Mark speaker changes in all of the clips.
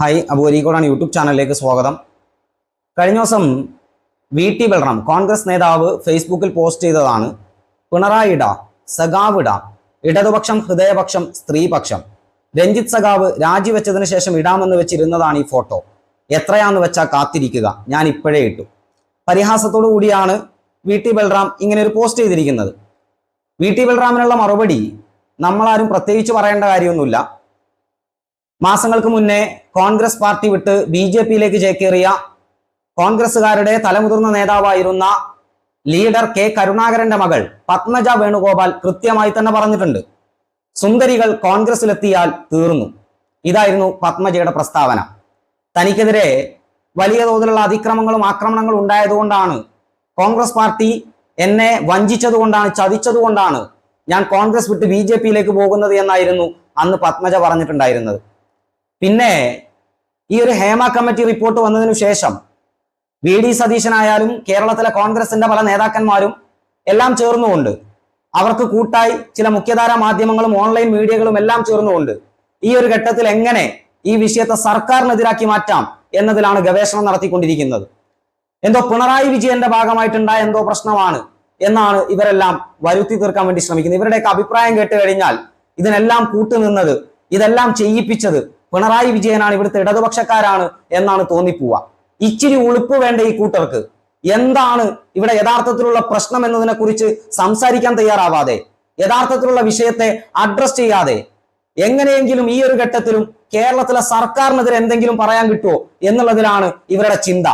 Speaker 1: Hi അബൂരിക്കോടാണ് YouTube ചാനലിലേക്ക് സ്വാഗതം. കഴിഞ്ഞ ദിവസം വി ടി ബൽറാം കോൺഗ്രസ് നേതാവ് ഫേസ്ബുക്കിൽ പോസ്റ്റ് ചെയ്തതാണ് പിണറായിട സഖാവിട ഇടതുപക്ഷം ഹൃദയപക്ഷം സ്ത്രീപക്ഷം. രഞ്ജിത്ത് സഖാവ് രാജിവെച്ചതിന് ശേഷം ഇടാമെന്ന് വെച്ചിരുന്നതാണ് ഈ ഫോട്ടോ. എത്രയാന്ന് വെച്ചാൽ കാത്തിരിക്കുക. ഞാൻ ഇപ്പോഴേ ഇട്ടു. പരിഹാസത്തോടു കൂടിയാണ് വി ടി ബൽറാം ഇങ്ങനെ ഒരു പോസ്റ്റ് ചെയ്തിരിക്കുന്നത്. വി ടി ബൽറാമിനുള്ള മറുപടി നമ്മളാരും പ്രത്യേകിച്ച് പറയേണ്ട കാര്യമൊന്നുമില്ല. മാസങ്ങൾക്ക് മുന്നേ കോൺഗ്രസ് പാർട്ടി വിട്ട് ബി ജെ പിയിലേക്ക് ചേക്കേറിയ കോൺഗ്രസുകാരുടെ തലമുതിർന്ന നേതാവായിരുന്ന ലീഡർ കെ കരുണാകരന്റെ മകൾ പത്മജ വേണുഗോപാൽ കൃത്യമായി തന്നെ പറഞ്ഞിട്ടുണ്ട്. സുന്ദരികൾ കോൺഗ്രസിലെത്തിയാൽ തീർന്നു. ഇതായിരുന്നു പത്മജയുടെ പ്രസ്താവന. തനിക്കെതിരെ വലിയ തോതിലുള്ള അതിക്രമങ്ങളും ആക്രമണങ്ങളും ഉണ്ടായതുകൊണ്ടാണ് കോൺഗ്രസ് പാർട്ടി എന്നെ വഞ്ചിച്ചതുകൊണ്ടാണ് ചതിച്ചതുകൊണ്ടാണ് ഞാൻ കോൺഗ്രസ് വിട്ട് ബി ജെ പിയിലേക്ക് പോകുന്നത് എന്നായിരുന്നു അന്ന് പത്മജ പറഞ്ഞിട്ടുണ്ടായിരുന്നത്. പിന്നെ ഈ ഒരു ഹേമ കമ്മിറ്റി റിപ്പോർട്ട് വന്നതിനു ശേഷം വി ഡി സതീശനായാലും കേരളത്തിലെ കോൺഗ്രസിന്റെ പല നേതാക്കന്മാരും എല്ലാം ചേർന്നുകൊണ്ട് അവർക്ക് കൂട്ടായി ചില മുഖ്യധാരാ മാധ്യമങ്ങളും ഓൺലൈൻ മീഡിയകളും എല്ലാം ചേർന്നുകൊണ്ട് ഈ ഒരു ഘട്ടത്തിൽ എങ്ങനെ ഈ വിഷയത്തെ സർക്കാരിനെതിരാക്കി മാറ്റാം എന്നതിലാണ് ഗവേഷണം നടത്തിക്കൊണ്ടിരിക്കുന്നത്. എന്തോ പിണറായി വിജയന്റെ ഭാഗമായിട്ടുണ്ടായ എന്തോ പ്രശ്നമാണ് എന്നാണ് ഇവരെല്ലാം വരുത്തി തീർക്കാൻ വേണ്ടി ശ്രമിക്കുന്നത്. ഇവരുടെയൊക്കെ അഭിപ്രായം കേട്ട് കഴിഞ്ഞാൽ ഇതിനെല്ലാം കൂട്ടുനിന്നത് ഇതെല്ലാം ചെയ്യിപ്പിച്ചത് പിണറായി വിജയനാണ് ഇവിടുത്തെ ഇടതുപക്ഷക്കാരാണ് എന്നാണ് തോന്നിപ്പോവുക. ഇച്ചിരി ഉളുപ്പ് വേണ്ട ഈ കൂട്ടർക്ക്? എന്താണ് ഇവിടെ യഥാർത്ഥത്തിലുള്ള പ്രശ്നം എന്നതിനെ കുറിച്ച് സംസാരിക്കാൻ തയ്യാറാവാതെ? യഥാർത്ഥത്തിലുള്ള വിഷയത്തെ അഡ്രസ് ചെയ്യാതെ? എങ്ങനെയെങ്കിലും ഈ ഒരു ഘട്ടത്തിലും കേരളത്തിലെ സർക്കാരിനെതിരെ എന്തെങ്കിലും പറയാൻ കിട്ടുമോ എന്നുള്ളതിലാണ് ഇവരുടെ ചിന്ത.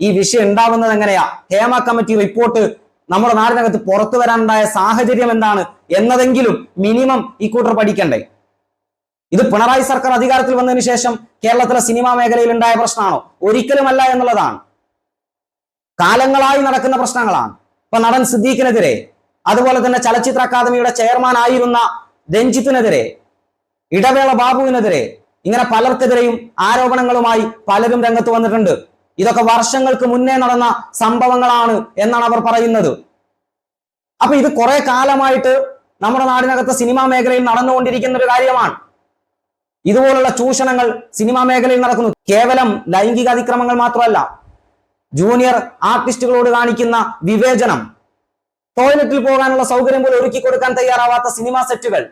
Speaker 1: ഈ വിഷയം ഉണ്ടാവുന്നത് എങ്ങനെയാ? ഹേമ കമ്മിറ്റി റിപ്പോർട്ട് നമ്മുടെ നാടിനകത്ത് പുറത്തു വരാനുണ്ടായ സാഹചര്യം എന്താണ് എന്നതെങ്കിലും മിനിമം ഈ കൂട്ടർ പഠിക്കണ്ടേ? ഇത് പിണറായി സർക്കാർ അധികാരത്തിൽ വന്നതിന് ശേഷം കേരളത്തിലെ സിനിമാ മേഖലയിൽ ഉണ്ടായ പ്രശ്നമാണോ? ഒരിക്കലുമല്ല എന്നുള്ളതാണ്. കാലങ്ങളായി നടക്കുന്ന പ്രശ്നങ്ങളാണ്. ഇപ്പൊ നടൻ സിദ്ദീഖിനെതിരെ അതുപോലെ തന്നെ ചലച്ചിത്ര അക്കാദമിയുടെ ചെയർമാൻ ആയിരുന്ന രഞ്ജിത്തിനെതിരെ ഇടവേള ബാബുവിനെതിരെ ഇങ്ങനെ പലർക്കെതിരെയും ആരോപണങ്ങളുമായി പലരും രംഗത്ത് വന്നിട്ടുണ്ട്. ഇതൊക്കെ വർഷങ്ങൾക്ക് മുന്നേ നടന്ന സംഭവങ്ങളാണ് എന്നാണ് അവർ പറയുന്നത്. അപ്പൊ ഇത് കുറെ കാലമായിട്ട് നമ്മുടെ നാടിനകത്ത് സിനിമാ മേഖലയിൽ നടന്നുകൊണ്ടിരിക്കുന്ന ഒരു കാര്യമാണ്. ഇതുപോലുള്ള ചൂഷണങ്ങൾ സിനിമാ മേഖലയിൽ നടക്കുന്നു. കേവലം ലൈംഗിക അതിക്രമങ്ങൾ മാത്രമല്ല ജൂനിയർ ആർട്ടിസ്റ്റുകളോട് കാണിക്കുന്ന വിവേചനം ടോയ്ലറ്റിൽ പോകാനുള്ള സൗകര്യം പോലും ഒരുക്കി കൊടുക്കാൻ തയ്യാറാവാത്ത സിനിമാ സെറ്റുകൾ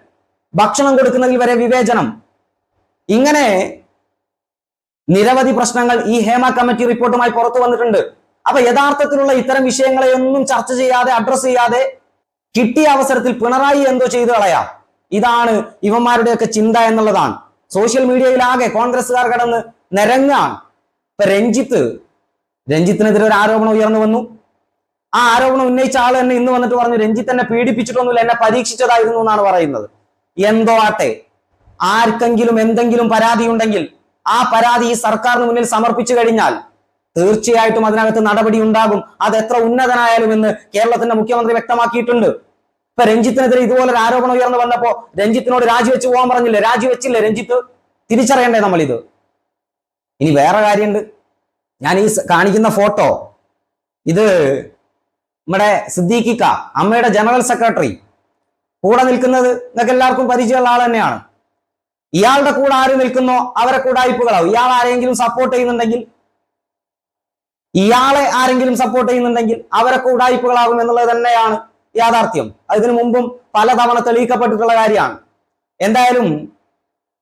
Speaker 1: ഭക്ഷണം കൊടുക്കുന്നതിൽ വരെ വിവേചനം. ഇങ്ങനെ നിരവധി പ്രശ്നങ്ങൾ ഈ ഹേമ കമ്മിറ്റി റിപ്പോർട്ടുമായി പുറത്തു വന്നിട്ടുണ്ട്. അപ്പൊ യഥാർത്ഥത്തിലുള്ള ഇത്തരം വിഷയങ്ങളെ ഒന്നും ചർച്ച ചെയ്യാതെ അഡ്രസ് ചെയ്യാതെ കിട്ടിയ അവസരത്തിൽ പിണറായി എന്തോ ചെയ്തു കളയാം. ഇതാണ് ഇവന്മാരുടെയൊക്കെ ചിന്ത എന്നുള്ളതാണ്. സോഷ്യൽ മീഡിയയിലാകെ കോൺഗ്രസ്സുകാർ കടന്ന് നിരങ്ങാണ് ഇപ്പൊ രഞ്ജിത്ത് രഞ്ജിത്തിനെതിരെ ഒരു ആരോപണം ഉയർന്നു വന്നു. ആ ആരോപണം ഉന്നയിച്ച ആൾ തന്നെ ഇന്ന് വന്നിട്ട് പറഞ്ഞു രഞ്ജിത്ത് എന്നെ പീഡിപ്പിച്ചിട്ടൊന്നുമില്ല എന്നെ പരീക്ഷിച്ചതായിരുന്നു എന്നാണ് പറയുന്നത്. എന്തോ ആട്ടെ. ആർക്കെങ്കിലും എന്തെങ്കിലും പരാതി ഉണ്ടെങ്കിൽ ആ പരാതി ഈ സർക്കാരിന് മുന്നിൽ സമർപ്പിച്ചു കഴിഞ്ഞാൽ തീർച്ചയായിട്ടും അതിനകത്ത് നടപടി ഉണ്ടാകും. അത് എത്ര ഉന്നതനായാലും എന്ന് കേരളത്തിന്റെ മുഖ്യമന്ത്രി വ്യക്തമാക്കിയിട്ടുണ്ട്. ഇപ്പൊ രഞ്ജിത്തിനെതിരെ ഇതുപോലെ ഒരു ആരോപണം ഉയർന്നു വന്നപ്പോ രഞ്ജിത്തിനോട് രാജിവെച്ച് പോകാൻ പറഞ്ഞില്ലേ? രാജിവെച്ചില്ലേ രഞ്ജിത്ത്? തിരിച്ചറിയണ്ടേ നമ്മൾ ഇത് ഇനി വേറെ കാര്യമുണ്ട്. ഞാൻ ഈ കാണിക്കുന്ന ഫോട്ടോ ഇത് നമ്മുടെ സിദ്ദീഖിക്ക അമ്മയുടെ ജനറൽ സെക്രട്ടറി. കൂടെ നിൽക്കുന്നത് നിങ്ങൾക്ക് എല്ലാവർക്കും പരിചയമുള്ള ആൾ തന്നെയാണ്. ഇയാളുടെ കൂടെ ആര് നിൽക്കുന്നോ അവരെ കൂടായ്പകളാവും ഇയാൾ ആരെങ്കിലും സപ്പോർട്ട് ചെയ്യുന്നുണ്ടെങ്കിൽ ഇയാളെ ആരെങ്കിലും സപ്പോർട്ട് ചെയ്യുന്നുണ്ടെങ്കിൽ അവരെ കൂടായ്പകളാകും എന്നുള്ളത് തന്നെയാണ് യാഥാർത്ഥ്യം. അതിനു മുമ്പും പലതവണ തെളിയിക്കപ്പെട്ടിട്ടുള്ള കാര്യമാണ്. എന്തായാലും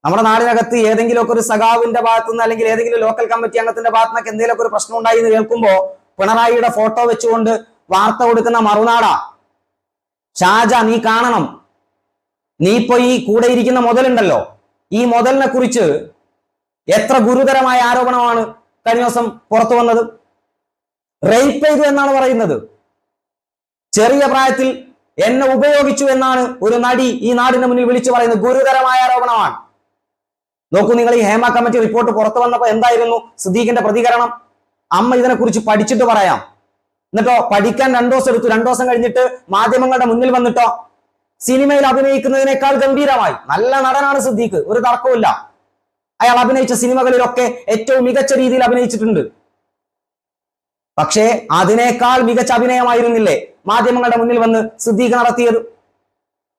Speaker 1: നമ്മുടെ നാടിനകത്ത് ഏതെങ്കിലുമൊക്കെ ഒരു സഖാവിന്റെ ഭാഗത്തു നിന്ന് അല്ലെങ്കിൽ ഏതെങ്കിലും ലോക്കൽ കമ്മിറ്റി അംഗത്തിന്റെ ഭാഗത്തു നിന്നൊക്കെ എന്തെങ്കിലുമൊക്കെ ഒരു പ്രശ്നം ഉണ്ടായി എന്ന് കേൾക്കുമ്പോൾ പിണറായിയുടെ ഫോട്ടോ വെച്ചുകൊണ്ട് വാർത്ത കൊടുക്കുന്ന മറുനാടാ. ഷാജ നീ കാണണം. നീ ഇപ്പൊ ഈ കൂടെ ഇരിക്കുന്ന മുതലുണ്ടല്ലോ. ഈ മുതലിനെ കുറിച്ച് എത്ര ഗുരുതരമായ ആരോപണമാണ് കഴിഞ്ഞ ദിവസം പുറത്തു വന്നത്? റേപ്പ് ചെയ്തു എന്നാണ് പറയുന്നത്. ചെറിയ പ്രായത്തിൽ എന്നെ ഉപയോഗിച്ചു എന്നാണ് ഒരു നടി ഈ നാടിന്റെ മുന്നിൽ വിളിച്ചു പറയുന്നത്. ഗുരുതരമായ ആരോപണമാണ്. നോക്കൂ നിങ്ങൾ ഈ ഹേമ കമ്മിറ്റി റിപ്പോർട്ട് പുറത്തു വന്നപ്പോൾ എന്തായിരുന്നു സിദ്ദീഖിന്റെ പ്രതികരണം? അമ്മ ഇതിനെക്കുറിച്ച് പഠിച്ചിട്ട് പറയാം. എന്നിട്ടോ പഠിക്കാൻ രണ്ടു ദിവസം എടുത്തു. രണ്ടു ദിവസം കഴിഞ്ഞിട്ട് മാധ്യമങ്ങളുടെ മുന്നിൽ വന്നിട്ടോ? സിനിമയിൽ അഭിനയിക്കുന്നതിനേക്കാൾ ഗംഭീരമായി. നല്ല നടനാണ് സിദ്ദീഖ്. ഒരു തർക്കവുമില്ല. അയാൾ അഭിനയിച്ച സിനിമകളിലൊക്കെ ഏറ്റവും മികച്ച രീതിയിൽ അഭിനയിച്ചിട്ടുണ്ട്. പക്ഷേ അതിനേക്കാൾ മികച്ച അഭിനയമായിരുന്നില്ലേ? മാധ്യമങ്ങളുടെ മുന്നിൽ വന്ന് സിദ്ദീഖ് നടത്തിയത്.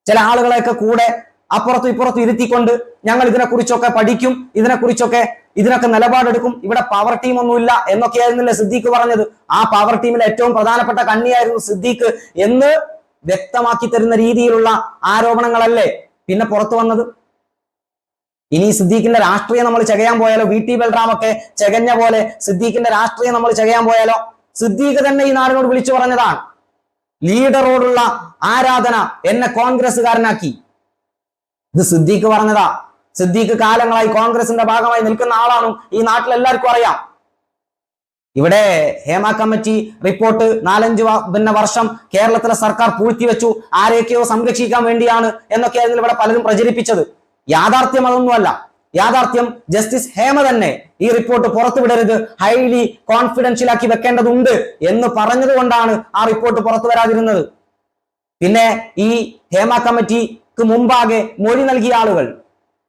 Speaker 1: ചില ആളുകളെയൊക്കെ കൂടെ അപ്പുറത്തും ഇപ്പുറത്തും ഇരുത്തിക്കൊണ്ട് ഞങ്ങൾ ഇതിനെക്കുറിച്ചൊക്കെ പഠിക്കും ഇതിനെക്കുറിച്ചൊക്കെ ഇതിനൊക്കെ നിലപാടെടുക്കും. ഇവിടെ പവർ ടീം ഒന്നുമില്ല എന്നൊക്കെയായിരുന്നില്ലേ സിദ്ദീഖ് പറഞ്ഞത്? ആ പവർ ടീമിലെ ഏറ്റവും പ്രധാനപ്പെട്ട കണ്ണിയായിരുന്നു സിദ്ദീഖ് എന്ന് വ്യക്തമാക്കി തരുന്ന രീതിയിലുള്ള ആരോപണങ്ങളല്ലേ പിന്നെ പുറത്തു വന്നത്? ഇനി സിദ്ദീഖിന്റെ രാഷ്ട്രീയം നമ്മൾ ചകയാൻ പോയാലോ? വി ടി ബൽറാമൊക്കെ ചകഞ്ഞ പോലെ സിദ്ദീഖിന്റെ രാഷ്ട്രീയം നമ്മൾ ചകയാൻ പോയാലോ? സിദ്ദീഖ് തന്നെ ഈ നാടിനോട് വിളിച്ചു പറഞ്ഞതാണ്. ലീഡറോടുള്ള ആരാധന എന്നെ കോൺഗ്രസ്സുകാരനാക്കി. ഇത് സിദ്ദീഖ് പറഞ്ഞതാ. സിദ്ദീഖ് കാലങ്ങളായി കോൺഗ്രസിന്റെ ഭാഗമായി നിൽക്കുന്ന ആളാണ്. ഈ നാട്ടിൽ എല്ലാവർക്കും അറിയാം. ഇവിടെ ഹേമ കമ്മിറ്റി റിപ്പോർട്ട് നാലഞ്ച് പിന്നെ വർഷം കേരളത്തിലെ സർക്കാർ പൂഴ്ത്തിവെച്ചു. ആരെയൊക്കെയോ സംരക്ഷിക്കാൻ വേണ്ടിയാണ് എന്നൊക്കെയായിരുന്നു ഇവിടെ പലരും പ്രചരിപ്പിച്ചത്. യാഥാർത്ഥ്യം അതൊന്നുമല്ല. യാഥാർത്ഥ്യം ജസ്റ്റിസ് ഹേമ തന്നെ ഈ റിപ്പോർട്ട് പുറത്തുവിടരുത്. ഹൈലി കോൺഫിഡൻഷ്യൽ ആക്കി വെക്കേണ്ടതുണ്ട് എന്ന് പറഞ്ഞതുകൊണ്ടാണ് ആ റിപ്പോർട്ട് പുറത്തു വരാതിരുന്നത്. പിന്നെ ഈ ഹേമ കമ്മിറ്റിക്ക് മുമ്പാകെ മൊഴി നൽകിയ ആളുകൾ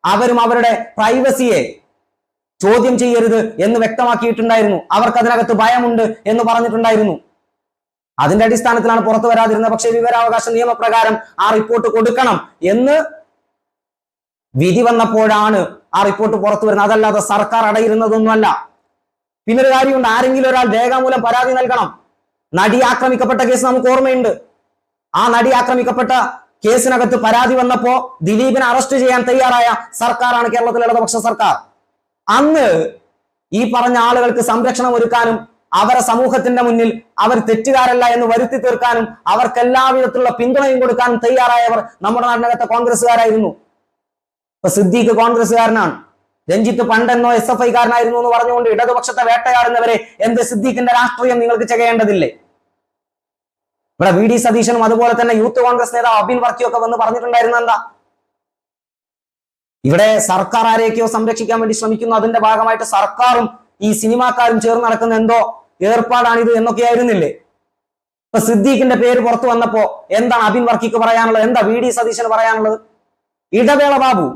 Speaker 1: അവരും അവരുടെ പ്രൈവസിയെ ചോദ്യം ചെയ്യരുത് എന്ന് വ്യക്തമാക്കിയിട്ടുണ്ടായിരുന്നു. അവർക്ക് അതിനകത്ത് ഭയമുണ്ട് എന്ന് പറഞ്ഞിട്ടുണ്ടായിരുന്നു. അതിന്റെ അടിസ്ഥാനത്തിലാണ് പുറത്തു വരാതിരുന്നത്. പക്ഷേ വിവരാവകാശ നിയമപ്രകാരം ആ റിപ്പോർട്ട് കൊടുക്കണം എന്ന് വിധി വന്നപ്പോഴാണ് ആ റിപ്പോർട്ട് പുറത്തു വരുന്നത്. അതല്ലാതെ സർക്കാർ അടയിരുന്നതൊന്നുമല്ല. പിന്നൊരു കാര്യമുണ്ട്. ആരെങ്കിലും ഒരാൾ രേഖാമൂലം പരാതി നൽകണം. നടി ആക്രമിക്കപ്പെട്ട കേസ് നമുക്ക് ഓർമ്മയുണ്ട്. ആ നടി ആക്രമിക്കപ്പെട്ട കേസിനകത്ത് പരാതി വന്നപ്പോ ദിലീപിനെ അറസ്റ്റ് ചെയ്യാൻ തയ്യാറായ സർക്കാരാണ് കേരളത്തിലെ ഇടതുപക്ഷ സർക്കാർ. അന്ന് ഈ പറഞ്ഞ ആളുകൾക്ക് സംരക്ഷണം ഒരുക്കാനും അവരെ സമൂഹത്തിന്റെ മുന്നിൽ അവർ തെറ്റുകാരല്ല എന്ന് വരുത്തി തീർക്കാനും അവർക്ക് എല്ലാവിധത്തിലുള്ള പിന്തുണയും കൊടുക്കാനും തയ്യാറായവർ നമ്മുടെ നാടിനകത്തെ കോൺഗ്രസ്സുകാരായിരുന്നു. ഇപ്പൊ സിദ്ദീഖ് കോൺഗ്രസ്സുകാരനാണ്. രഞ്ജിത്ത് പണ്ടെന്നോ എസ് എഫ് ഐക്കാരനായിരുന്നു എന്ന് പറഞ്ഞുകൊണ്ട് ഇടതുപക്ഷത്തെ വേട്ടയാടുന്നവരെ എന്ത് സിദ്ദീഖിന്റെ രാഷ്ട്രീയം നിങ്ങൾക്ക് ചെയ്യേണ്ടതില്ലേ ഇവിടെ വി ഡി സതീശനും അതുപോലെ തന്നെ യൂത്ത് കോൺഗ്രസ് നേതാവ് അബിൻ വർക്കിയൊക്കെ വന്ന് പറഞ്ഞിട്ടുണ്ടായിരുന്ന എന്താ? ഇവിടെ സർക്കാർ ആരെയൊക്കെയോ സംരക്ഷിക്കാൻ വേണ്ടി ശ്രമിക്കുന്നു. അതിന്റെ ഭാഗമായിട്ട് സർക്കാരും ഈ സിനിമാക്കാരും ചേർന്ന് നടക്കുന്ന എന്തോ ഏർപ്പാടാണിത് എന്നൊക്കെ ആയിരുന്നില്ലേ? ഇപ്പൊ സിദ്ദീഖിന്റെ പേര് പുറത്തു വന്നപ്പോ എന്താണ് അബിൻ വർക്കിക്ക് പറയാനുള്ളത്? എന്താ വി ഡി സതീശന് പറയാനുള്ളത്? ഇടവേള ബാബു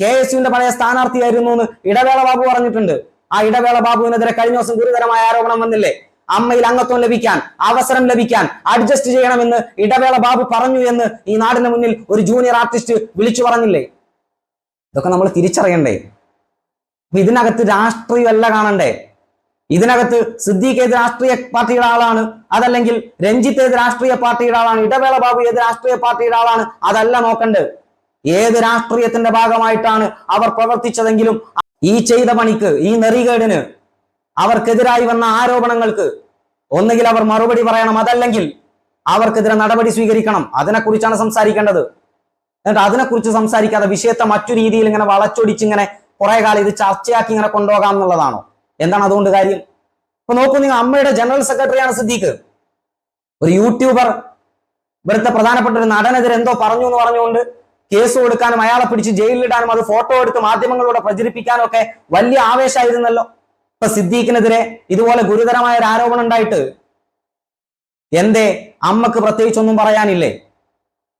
Speaker 1: കെ എസ് യുവിന്റെ പഴയ സ്ഥാനാർത്ഥിയായിരുന്നു എന്ന് ഇടവേള ബാബു പറഞ്ഞിട്ടുണ്ട്. ആ ഇടവേള ബാബുവിനെതിരെ കഴിഞ്ഞ ദിവസം ഗുരുതരമായ ആരോപണം വന്നില്ലേ? അമ്മയിൽ അംഗത്വം ലഭിക്കാൻ അവസരം ലഭിക്കാൻ അഡ്ജസ്റ്റ് ചെയ്യണമെന്ന് ഇടവേള ബാബു പറഞ്ഞു എന്ന് ഈ നാടിന് മുന്നിൽ ഒരു ജൂനിയർ ആർട്ടിസ്റ്റ് വിളിച്ചു പറഞ്ഞില്ലേ? ഇതൊക്കെ നമ്മൾ തിരിച്ചറിയണ്ടേ? അപ്പൊ ഇതിനകത്ത് രാഷ്ട്രീയമല്ല കാണണ്ടേ? ഇതിനകത്ത് സിദ്ദീഖ് ഏത് രാഷ്ട്രീയ പാർട്ടിയുടെ ആളാണ്? അതല്ലെങ്കിൽ രഞ്ജിത്ത് ഏത് രാഷ്ട്രീയ പാർട്ടിയുടെ ആളാണ്? ഇടവേള ബാബു ഏത് രാഷ്ട്രീയ പാർട്ടിയുടെ ആളാണ്? അതല്ല നോക്കണ്ടത് ഏത് രാഷ്ട്രീയത്തിന്റെ ഭാഗമായിട്ടാണ് അവർ പ്രവർത്തിച്ചതെങ്കിലും ഈ ചെയ്ത പണിക്ക് ഈ നെറികേടിന് അവർക്കെതിരായി വന്ന ആരോപണങ്ങൾക്ക് ഒന്നുകിൽ അവർ മറുപടി പറയണം അതല്ലെങ്കിൽ അവർക്കെതിരെ നടപടി സ്വീകരിക്കണം. അതിനെക്കുറിച്ചാണ് സംസാരിക്കേണ്ടത്. എന്നിട്ട് അതിനെക്കുറിച്ച് സംസാരിക്കാതെ വിഷയത്തെ മറ്റു രീതിയിൽ ഇങ്ങനെ വളച്ചൊടിച്ച് ഇങ്ങനെ കുറെ കാലം ഇത് ചർച്ചയാക്കി ഇങ്ങനെ കൊണ്ടുപോകാം എന്നുള്ളതാണോ? എന്താണ് അതുകൊണ്ട് കാര്യം? ഇപ്പൊ നോക്കൂ നിങ്ങൾ അമ്മയുടെ ജനറൽ സെക്രട്ടറിയാണ് സിദ്ദീഖ്. ഒരു യൂട്യൂബർ ഇവിടുത്തെ പ്രധാനപ്പെട്ട ഒരു നടനെതിരെ എന്തോ പറഞ്ഞു എന്ന് പറഞ്ഞുകൊണ്ട് കേസ് കൊടുക്കാനും അയാളെ പിടിച്ച് ജയിലിലിടാനും അത് ഫോട്ടോ എടുത്ത് മാധ്യമങ്ങളിലൂടെ പ്രചരിപ്പിക്കാനും ഒക്കെ വലിയ ആവേശമായിരുന്നല്ലോ. ഇപ്പൊ സിദ്ദീഖിനെതിരെ ഇതുപോലെ ഗുരുതരമായ ഒരു ആരോപണം ഉണ്ടായിട്ട് എന്തേ? അമ്മയ്ക്ക് പ്രത്യേകിച്ചൊന്നും പറയാനില്ലേ?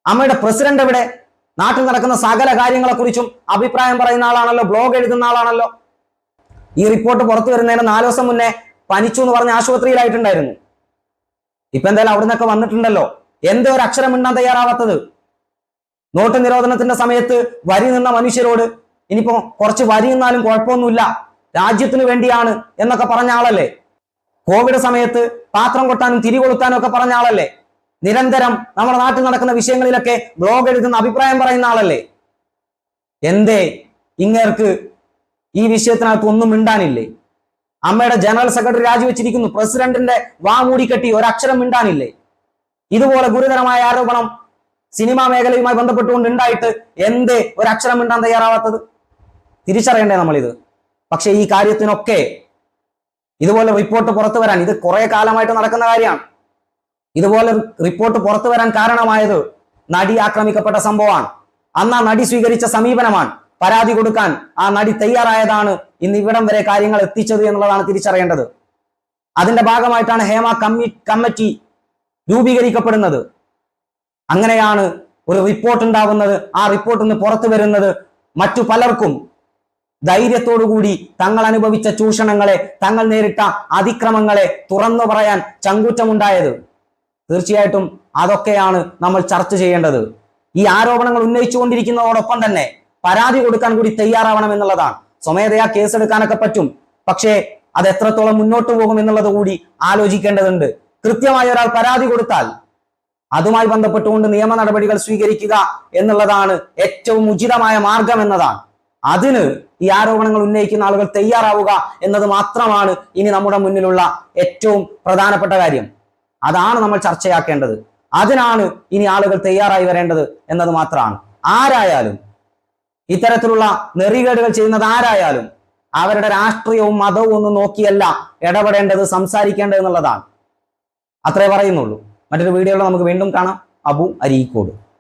Speaker 1: അമ്മയുടെ പ്രസിഡന്റ് എവിടെ? നാട്ടിൽ നടക്കുന്ന സകല കാര്യങ്ങളെ കുറിച്ചും അഭിപ്രായം പറയുന്ന ആളാണല്ലോ ബ്ലോഗ് എഴുതുന്ന ആളാണല്ലോ. ഈ റിപ്പോർട്ട് പുറത്തു വരുന്നതിന് നാല് ദിവസം മുന്നേ പനിച്ചു എന്ന് പറഞ്ഞ ആശുപത്രിയിലായിട്ടുണ്ടായിരുന്നു. ഇപ്പൊ എന്തായാലും അവിടെ നിന്നൊക്കെ വന്നിട്ടുണ്ടല്ലോ. എന്തോ ഒരു അക്ഷരം മിണ്ടാൻ തയ്യാറാവാത്തത്? നോട്ട് നിരോധനത്തിന്റെ സമയത്ത് വരി നിന്ന മനുഷ്യരോട് ഇനിയിപ്പോ കുറച്ച് വരി നിന്നാലും കുഴപ്പമൊന്നുമില്ല രാജ്യത്തിന് വേണ്ടിയാണ് എന്നൊക്കെ പറഞ്ഞ ആളല്ലേ? കോവിഡ് സമയത്ത് പാത്രം കൊട്ടാനും തിരി കൊളുത്താനും ഒക്കെ പറഞ്ഞ ആളല്ലേ? നിരന്തരം നമ്മുടെ നാട്ടിൽ നടക്കുന്ന വിഷയങ്ങളിലൊക്കെ ബ്ലോഗ് എഴുതുന്ന അഭിപ്രായം പറയുന്ന ആളല്ലേ? എന്തേ ഇങ്ങേർക്ക് ഈ വിഷയത്തിനകത്ത് ഒന്നും മിണ്ടാനില്ലേ? അമ്മയുടെ ജനറൽ സെക്രട്ടറി രാജിവെച്ചിരിക്കുന്നു പ്രസിഡന്റിന്റെ വാ മൂടിക്കെട്ടി ഒരക്ഷരം മിണ്ടാനില്ലേ? ഇതുപോലെ ഗുരുതരമായ ആരോപണം സിനിമാ മേഖലയുമായി ബന്ധപ്പെട്ടുകൊണ്ട് ഉണ്ടായിട്ട് എന്തേ അക്ഷരം മിണ്ടാൻ തയ്യാറാവാത്തത്? തിരിച്ചറിയണ്ടേ നമ്മളിത്? പക്ഷേ ഈ കാര്യത്തിനൊക്കെ ഇതുപോലെ റിപ്പോർട്ട് പുറത്തു വരാൻ ഇത് കുറെ കാലമായിട്ട് നടക്കുന്ന കാര്യമാണ്. ഇതുപോലെ റിപ്പോർട്ട് പുറത്തു വരാൻ കാരണമായത് നടി ആക്രമിക്കപ്പെട്ട സംഭവമാണ്. അന്ന് ആ നടി സ്വീകരിച്ച സമീപനമാണ്. പരാതി കൊടുക്കാൻ ആ നടി തയ്യാറായതാണ് ഇന്ന് ഇവിടം വരെ കാര്യങ്ങൾ എത്തിച്ചത് എന്നുള്ളതാണ് തിരിച്ചറിയേണ്ടത്. അതിന്റെ ഭാഗമായിട്ടാണ് ഹേമ കമ്മി കമ്മിറ്റി രൂപീകരിക്കപ്പെടുന്നത്. അങ്ങനെയാണ് ഒരു റിപ്പോർട്ട് ഉണ്ടാവുന്നത്. ആ റിപ്പോർട്ട് നിന്ന് പുറത്തു വരുന്നത് മറ്റു പലർക്കും. ധൈര്യത്തോടുകൂടി തങ്ങൾ അനുഭവിച്ച ചൂഷണങ്ങളെ തങ്ങൾ നേരിട്ട അതിക്രമങ്ങളെ തുറന്നു പറയാൻ ചങ്കൂറ്റമുണ്ടായത്. തീർച്ചയായിട്ടും അതൊക്കെയാണ് നമ്മൾ ചർച്ച ചെയ്യേണ്ടത്. ഈ ആരോപണങ്ങൾ ഉന്നയിച്ചുകൊണ്ടിരിക്കുന്നതോടൊപ്പം തന്നെ പരാതി കൊടുക്കാൻ കൂടി തയ്യാറാവണം എന്നുള്ളതാണ്. സ്വമേധയാ കേസെടുക്കാനൊക്കെ പറ്റും. പക്ഷേ അത് എത്രത്തോളം മുന്നോട്ട് പോകും എന്നുള്ളത് കൂടി ആലോചിക്കേണ്ടതുണ്ട്. കൃത്യമായ ഒരാൾ പരാതി കൊടുത്താൽ അതുമായി ബന്ധപ്പെട്ടുകൊണ്ട് നിയമ നടപടികൾ സ്വീകരിക്കുക എന്നുള്ളതാണ് ഏറ്റവും ഉചിതമായ മാർഗം എന്നതാണ്. അതിന് ഈ ആരോപണങ്ങൾ ഉന്നയിക്കുന്ന ആളുകൾ തയ്യാറാവുക എന്നത് മാത്രമാണ് ഇനി നമ്മുടെ മുന്നിലുള്ള ഏറ്റവും പ്രധാനപ്പെട്ട കാര്യം. അതാണ് നമ്മൾ ചർച്ചയാക്കേണ്ടത്. അതിനാണ് ഇനി ആളുകൾ തയ്യാറായി വരേണ്ടത് എന്നത് മാത്രമാണ്. ആരായാലും ഇത്തരത്തിലുള്ള നെറികേടുകൾ ചെയ്യുന്നത് ആരായാലും അവരുടെ രാഷ്ട്രീയവും മതവും ഒന്നും നോക്കിയല്ല ഇടപെടേണ്ടത് സംസാരിക്കേണ്ടത് എന്നുള്ളതാണ്. അത്രേ പറയുന്നുള്ളൂ. മറ്റൊരു വീഡിയോയിൽ നമുക്ക് വീണ്ടും കാണാം. അബു അരീക്കോട്.